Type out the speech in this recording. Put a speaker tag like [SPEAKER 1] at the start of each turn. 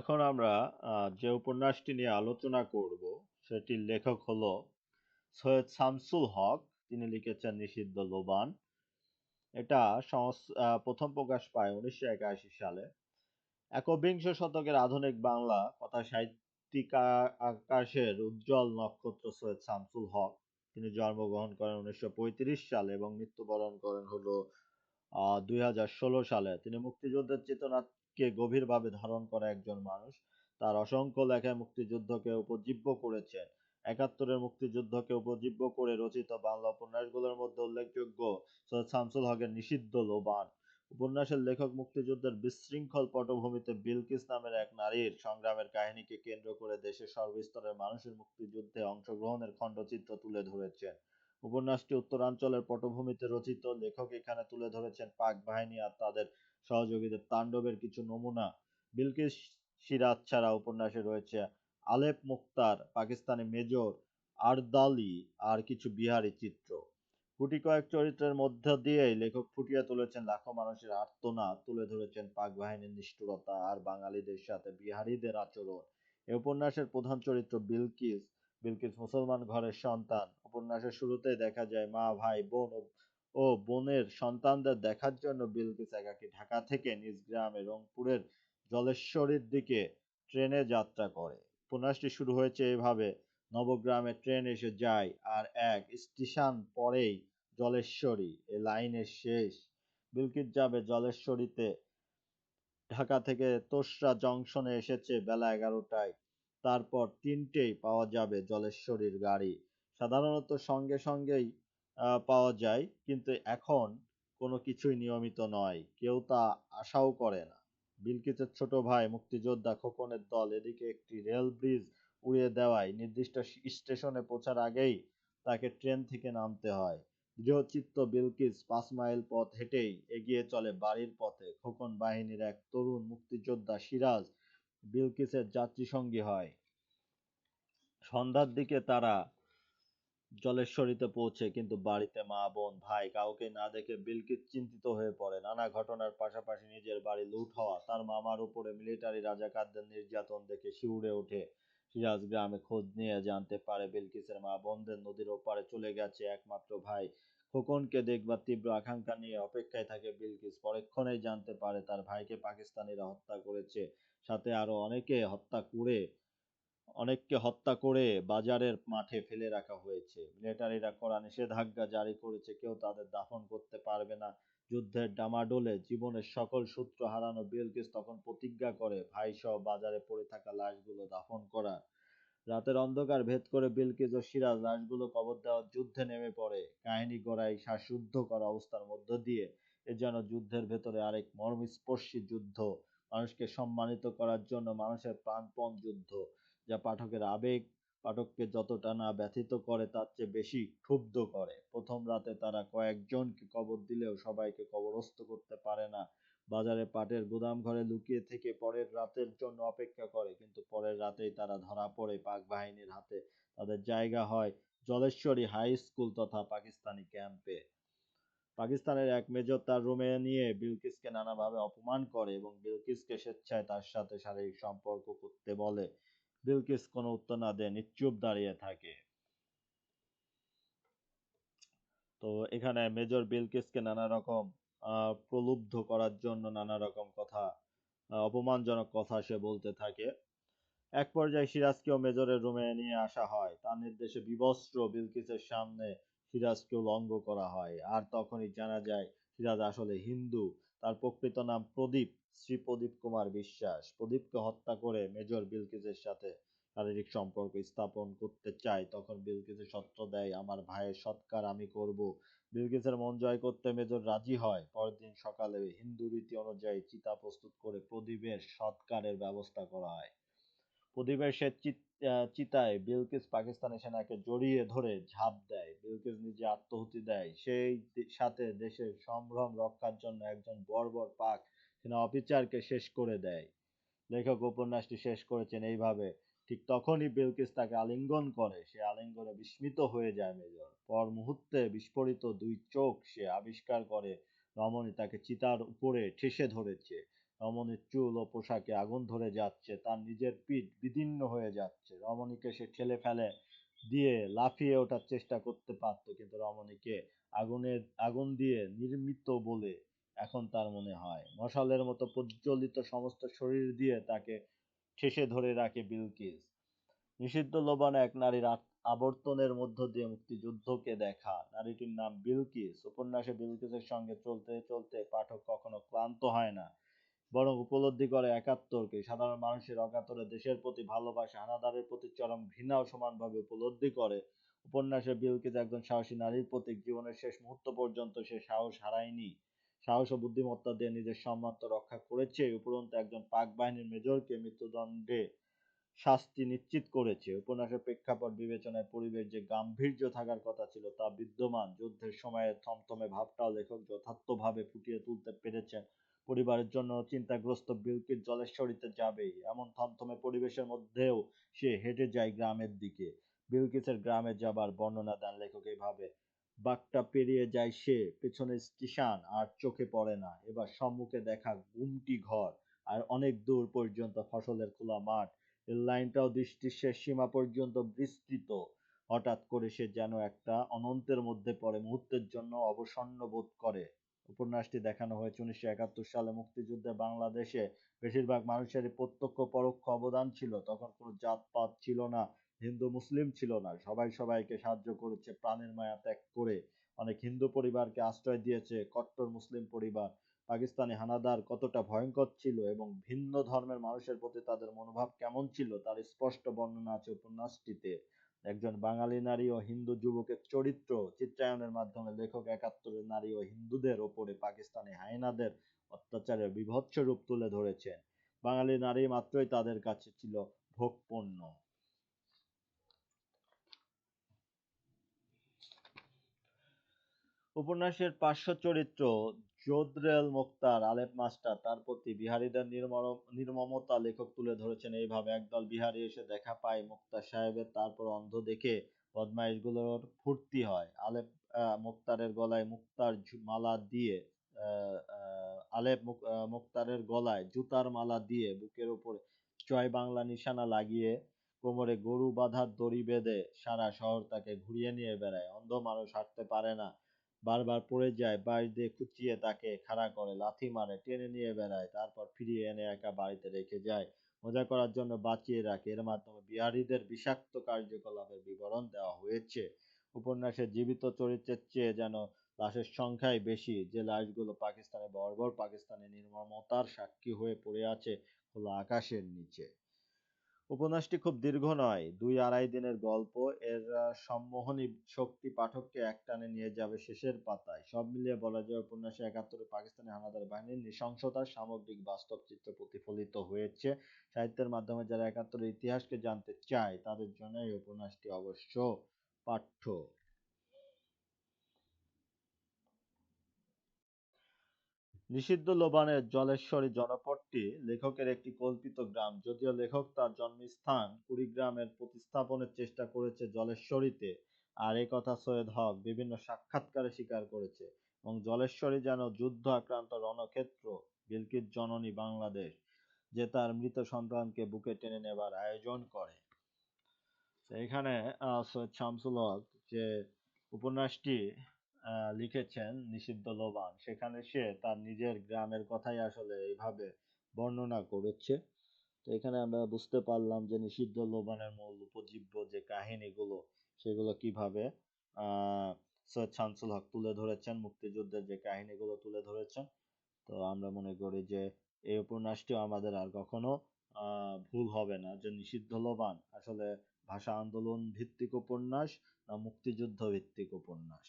[SPEAKER 1] এখন আমরা যে উপন্যাসটি নিয়ে আলোচনা করব, সেটির লেখক হলো সৈয়দ শামসুল হক। তিনি লিখেছেন নিষিদ্ধ লোবান। এটা প্রথম প্রকাশ পায় উনিশশো একাশি সালে। একবিংশ শতকের আধুনিক বাংলা কথা সাহিত্যিক আকাশের উজ্জ্বল নক্ষত্র সৈয়দ শামসুল হক। তিনি জন্মগ্রহণ করেন উনিশশো পঁয়ত্রিশ সালে এবং মৃত্যুবরণ করেন হলো দুই হাজার ষোলো সালে। তিনি মুক্তিযুদ্ধের চেতনা কে গভীরভাবে ধারণ করা একজন মানুষ, তার অসংখ্য লেখায় মুক্তিযুদ্ধকে উপজীব্য করেছেন। একাত্তরের মুক্তিযুদ্ধকে উপজীব্য করে রচিত বাংলা উপন্যাসগুলোর মধ্যে উল্লেখযোগ্য সৈয়দ শামসুল হকের নিষিদ্ধ লোবান। উপন্যাসের লেখক মুক্তিযুদ্ধের বিশৃঙ্খল পটভূমিতে বিলকিস নামের এক নারীর সংগ্রামের কাহিনীকে কেন্দ্র করে দেশের সর্বস্তরের মানুষের মুক্তিযুদ্ধে অংশগ্রহণের খণ্ডচিত্র তুলে ধরেছেন। উপন্যাসটি উত্তরাঞ্চলের পটভূমিতে রচিত। লেখক এখানে তুলে ধরেছেন পাক বাহিনী আর তাদের সহযোগীদের তাণ্ডবের কিছু নমুনা। বিলকিস সিরাজ ছাড়া উপন্যাসে রয়েছে আলেপ মুক্তার, পাকিস্তানি মেজর আরদালি আর কিছু বিহারি চিত্র। গুটি কয়েক চরিত্রের মধ্য দিয়েই লেখক ফুটিয়ে তুলেছেন লাখো মানুষের আর্তনাদ তুলে ধরেছেন পাক বাহিনীর নিষ্ঠুরতা আর বাঙালিদের সাথে বিহারীদের আচরণ। এ উপন্যাসের প্রধান চরিত্র বিলকিস। বিলকিস মুসলমান ঘরের সন্তান। উপন্যাসের শুরুতেই দেখা যায়, মা, ভাই, বোন ও বোনের সন্তানদের দেখার জন্য বিলকিস একাকী ঢাকা থেকে নিজ গ্রামে রংপুরের জলেশ্বরীর দিকে ট্রেনে যাত্রা করে। উপন্যাসটি শুরু হয়েছে এভাবে, নবগ্রামে ট্রেন এসে যায় আর এক স্টেশন পরেই জলেশ্বরী, এ লাইনের শেষ। বিলকিস যাবে জলেশ্বরীতে। ঢাকা থেকে তোসরা জংশনে এসেছে বেলা এগারোটায়। তারপর তিনটেই পাওয়া যাবে জলেশ্বরীর গাড়ি। সাধারণত সঙ্গে সঙ্গেই পাওয়া যায়, কিন্তু এখন কোনো কিছুই নিয়মিত নয়। কেউ তা আশাও করে না। বিলকিসের ছোট ভাই মুক্তিযোদ্ধা খোকনের দল এদিকে একটি রেল ব্রিজ উড়িয়ে দেওয়ায় নির্দিষ্ট স্টেশনে পৌঁছার আগেই তাকে ট্রেন থেকে নামতে হয়। গৃহচিত্ত বিলকিস পাঁচ মাইল পথ হেঁটেই এগিয়ে চলে বাড়ির পথে। খোকন বাহিনীর এক তরুণ মুক্তিযোদ্ধা সিরাজ বিলকিসের যাত্রী সঙ্গী হয়। সন্ধ্যার দিকে তারা জলেশ্বরীতে পৌঁছে কিন্তু বাড়িতে মা, বোন, ভাই কাউকে না দেখে বিলকিস চিন্তিত হয়ে পড়ে। নানা ঘটনার পাশাপাশি নিজের বাড়ি লুট হওয়া, তার মামার উপরে মিলিটারি রাজাকারদের নির্যাতন দেখে শিউরে ওঠে। সিরাজ গ্রামে খোঁজ নিয়ে জানতে পারে বিলকিসের মা, বোনদের নদীর ওপারে চলে গেছে একমাত্র ভাই। খোকনকে দেখবার তীব্র আকাঙ্ক্ষা নিয়ে অপেক্ষায় থাকে বিলকিস। পরক্ষণেই জানতে পারে তার ভাইকে পাকিস্তানিরা হত্যা করেছে। সাথে আরও অনেকে হত্যা করে অনেককে হত্যা করে বাজারের মাঠে ফেলে রাখা হয়েছে। মিলিটারিরা কড়া নিষেধাজ্ঞা জারি করেছে, কেউ তাদের দাফন করতে পারবে না। যুদ্ধের ডামাডোলে জীবনের সকল সূত্র হারানো বিলকিস তখন প্রতিজ্ঞা করে ভাই সহ বাজারে পড়ে থাকা লাশগুলো দাফন করার রাতের অন্ধকার ভেদ করে বিলকিস ও সিরাজ লাশগুলো কবর দেওয়ার যুদ্ধে নেমে পড়ে। কাহিনী গড়ায় শ্বাসরুদ্ধ করা অবস্থার মধ্য দিয়ে এ যেন যুদ্ধের ভেতরে আরেক মর্মস্পর্শী যুদ্ধ। মানুষকে সম্মানিত করার জন্য মানুষের প্রাণপণ যুদ্ধ। যা পাঠকের আবেগ, পাঠককে যতটা না ব্যথিত করে তার চেয়ে বেশি ক্ষুব্ধ করে। প্রথম রাতে তারা কয়েকজনকে কবর দিলেও সবাইকে কবরস্থ করতে পারে না। বাজারে পাটের গুদাম ঘরে লুকিয়ে থেকে পরের রাতের জন্য অপেক্ষা করে, কিন্তু পরের রাতেই তারা ধরা পড়ে পাক বাহিনীর হাতে। তাদের জায়গা হয় জলেশ্বরী হাই স্কুল তথা পাকিস্তানি ক্যাম্পে। পাকিস্তানের এক মেজর তার রুমে নিয়ে বিলকিসকে নানাভাবে অপমান করে এবং বিলকিসকে স্বেচ্ছায় তার সাথে শারীরিক সম্পর্ক করতে বলে। বিলকিস কোনো উত্তর না দিয়ে নিশ্চুপ দাঁড়িয়ে থাকে。তো এখানে মেজর বিলকিসকে নানা রকম প্রলুব্ধ করার জন্য নানা রকম কথা অপমানজনক কথা সে বলতে থাকে। এক পর্যায়ে সিরাজকেও মেজরের রুমে নিয়ে আসা হয়। তার নির্দেশে বিবস্ত্র বিলকিসের সামনে সিরাজকেও লঙ্গ করা হয়। আর তখনই জানা যায়, সিরাজ আসলে হিন্দু। তার প্রকৃত নাম প্রদীপ, শ্রী প্রদীপ কুমার বিশ্বাস। প্রদীপকে হত্যা করে মেজর বিলকিসের সাথে শারীরিক সম্পর্ক স্থাপন করতে চায়। তখন বিলকিসের সত্য দেয়, আমার ভাইয়ের সৎকার আমি করব। বিলকিসের মন জয় করতে মেজর রাজি হয়। পরদিন দিন সকালে হিন্দু রীতি অনুযায়ী চিতা প্রস্তুত করে প্রদীপের সৎকারের ব্যবস্থা করা হয়। প্রদীপের সে চিতায় বিলকিস পাকিস্তানি সেনাকে জড়িয়ে ধরে ঝাঁপ দেয়। বিলকিস নিজে আত্মহুতি দেয়। সেই সাথে দেশের সম্ভ্রম রক্ষার জন্য একজন বর্বর পাক সেনা অফিসারকে শেষ করে দেয়। লেখক উপন্যাসটি শেষ করেছেন এইভাবে। ঠিক তখনই বিলকিস তাকে আলিঙ্গন করে। সে আলিঙ্গনে বিস্মিত হয়ে যায় মেজর। পর মুহূর্তে বিস্ফোরিত দুই চোখ সে আবিষ্কার করে। রমণী তাকে চিতার উপরে ঠেসে ধরেছে। রমণীর চুল ও পোশাকে আগুন ধরে যাচ্ছে, তার নিজের পিঠ বিদীর্ণ হয়ে যাচ্ছে। রমণীকে সে ঠেলে ফেলে দিয়ে লাফিয়ে ওঠার চেষ্টা করতে পারতো, কিন্তু রমণীকে আগুনের, আগুন দিয়ে নির্মিত বলে এখন তার মনে হয়। মশালের মতো প্রজ্বলিত সমস্ত শরীর দিয়ে তাকে ঠেসে ধরে রাখে বিলকিস। নিষিদ্ধ লোবানে এক নারীর আবর্তনের মধ্য দিয়ে মুক্তিযুদ্ধকে দেখা। নারীটির নাম বিলকিস। উপন্যাসে বিলকিসের সঙ্গে চলতে চলতে পাঠক কখনো ক্লান্ত হয় না। বরং উপলব্ধি করে একাত্তরকে। সাধারণ মানুষের অকাতরে দেশের প্রতি ভালোবাসা, হানাদারের প্রতি চরম ঘৃণাও সমানভাবে উপলব্ধি করে। উপন্যাসে বিলকিস একজন সাহসী নারীর প্রতীক জীবনের শেষ মুহূর্ত পর্যন্ত সে সাহস হারায়নি। সাহস ও বুদ্ধিমত্তা দিয়ে নিজের সম্মান রক্ষা করেছে। উপরন্তু একজন পাক বাহিনীর মেজরকে মৃত্যুদণ্ডে শাস্তি নিশ্চিত করেছে। উপন্যাসের প্রেক্ষাপট বিবেচনায় পরিবেশ যে গাম্ভীর্য থাকার কথা ছিল তা বিদ্যমান। যুদ্ধের সময়ে থমথমে ভাবটাও লেখক যথার্থভাবে ফুটিয়ে তুলতে পেরেছেন। পরিবারের জন্য চিন্তাগ্রস্ত বিলকিস জলেশ্বরীতে যাবেই। এমন থমথমে পরিবেশের মধ্যেও সে হেঁটে যায় গ্রামের দিকে। বিলকিসের গ্রামে যাবার বর্ণনা দেন লেখক এইভাবে বাঘটা পেরিয়ে যায় সে পেছনে স্টেশন আর চোখে পড়ে না। এবার সম্মুখে দেখা গুমটি ঘর আর অনেক দূর পর্যন্ত ফসলের খোলা মাঠ। রেল লাইনটাও দৃষ্টির শেষ সীমা পর্যন্ত বিস্তৃত। হঠাৎ করে সে যেন একটা অনন্তের মধ্যে পড়ে, মুহূর্তের জন্য অবসন্ন বোধ করে। উপন্যাসটি দেখানো হয়েছে উনিশশো একাত্তর সালে মুক্তিযুদ্ধে বাংলাদেশে বেশিরভাগ মানুষেরই প্রত্যক্ষ পরোক্ষ অবদান ছিল। তখন কোনো জাতপাত ছিল না, হিন্দু, মুসলিম ছিল না। সবাই সবাইকে সাহায্য করেছে, প্রাণের মায়া ত্যাগ করে। অনেক হিন্দু পরিবারকে আশ্রয় দিয়েছে, কট্টর মুসলিম পরিবার। পাকিস্তানি হানাদার কতটা ভয়ঙ্কর ছিল এবং ভিন্ন ধর্মের মানুষের প্রতি তাদের মনোভাব কেমন ছিল, তার স্পষ্ট বর্ণনা আছে উপন্যাসটিতে। একজন বাঙালি নারী ও হিন্দু যুবকের চরিত্র চিত্রায়নের মাধ্যমে লেখক একাত্তরের নারী ও হিন্দুদের ওপরে পাকিস্তানি হায়নাদের অত্যাচারের বিভৎস রূপ তুলে ধরেছেন। বাঙালি নারী মাত্রই তাদের কাছে ছিল ভোগপণ্য উপন্যাসের পার্শ্ব চরিত্র জোদরেল মোক্তার আলেপ মাস্টার, তার প্রতি বিহারীদের নির্মমতা লেখক তুলে ধরেছেন এইভাবে। একদল বিহারি এসে দেখা পায় মুক্তার সাহেবের তারপর অন্ধ দেখে বদমাইশগুলোর ফুর্তি হয়। আলেপ মুক্তারের গলায় মুক্তার মালা দিয়ে আলেপ মুক্তারের গলায় জুতার মালা দিয়ে বুকের উপরে জয় বাংলা নিশানা লাগিয়ে কোমরে গরু বাঁধার দড়ি বেঁধে সারা শহর তাকে ঘুরিয়ে নিয়ে বেড়ায়। অন্ধ মানুষ হাঁটতে পারে না। বারবার পড়ে যায়, বাঁশ দিয়ে খুঁচিয়ে তাকে খাড়া করে, লাথি মারে, টেনে নিয়ে বেড়ায়, তারপর ফিরিয়ে এনে একা বাড়িতে রেখে যায়। মজা করার জন্য বাঁচিয়ে রাখে। এর মাধ্যমে বিহারীদের বিষাক্ত কার্যকলাপের বিবরণ দেওয়া হয়েছে। উপন্যাসের জীবিত চরিত্রের চেয়ে যেন লাশের সংখ্যাই বেশি। যে লাশগুলো পাকিস্তানে বর্বর পাকিস্তানি নির্মমতার সাক্ষী হয়ে পড়ে আছে খোলা আকাশের নিচে। উপন্যাসটি খুব দীর্ঘ নয়, দুই আড়াই দিনের গল্প। এর সম্মোহনী শক্তি পাঠককে একটানে নিয়ে যাবে শেষের পাতায়। সব মিলিয়ে বলা যায় উপন্যাসে একাত্তরে পাকিস্তানি হানাদার বাহিনীর নৃশংসতার সামগ্রিক বাস্তব চিত্র প্রতিফলিত হয়েছে। সাহিত্যের মাধ্যমে যারা একাত্তরের ইতিহাসকে জানতে চায়, তাদের জন্য এই উপন্যাসটি অবশ্য পাঠ্য। নিষিদ্ধ লোবানের জলেশ্বরী জনপদটি লেখকের একটি কল্পিত গ্রাম। যদিও লেখক তার জন্মস্থান কুড়িগ্রামের প্রতিস্থাপনের চেষ্টা করেছে জলেশ্বরীতে, আর এ কথা সৈয়দ হক বিভিন্ন সাক্ষাৎকারে স্বীকার করেছে। এবং জলেশ্বরী যেন যুদ্ধ আক্রান্ত রণক্ষেত্র, বিলকিত জননী বাংলাদেশ, যে তার মৃত সন্তানকে বুকে টেনে নেবার আয়োজন করে। এখানে সৈয়দ শামসুল হক যে উপন্যাসটি লিখেছেন নিষিদ্ধ লোবান। সেখানে সে তার নিজের গ্রামের কথাই আসলে এইভাবে বর্ণনা করেছে। তো এখানে আমরা বুঝতে পারলাম যে নিষিদ্ধ লোবানের মূল উপজীব্য যে কাহিনীগুলো, সেগুলো কীভাবে সৈয়দ শামসুল হক তুলে ধরেছেন, মুক্তিযুদ্ধের যে কাহিনীগুলো তুলে ধরেছেন। তো আমরা মনে করি যে এই উপন্যাসটিও আমাদের আর কখনো ভুল হবে না যে নিষিদ্ধ লোবান আসলে ভাষা আন্দোলন ভিত্তিক উপন্যাস না মুক্তিযুদ্ধ ভিত্তিক উপন্যাস।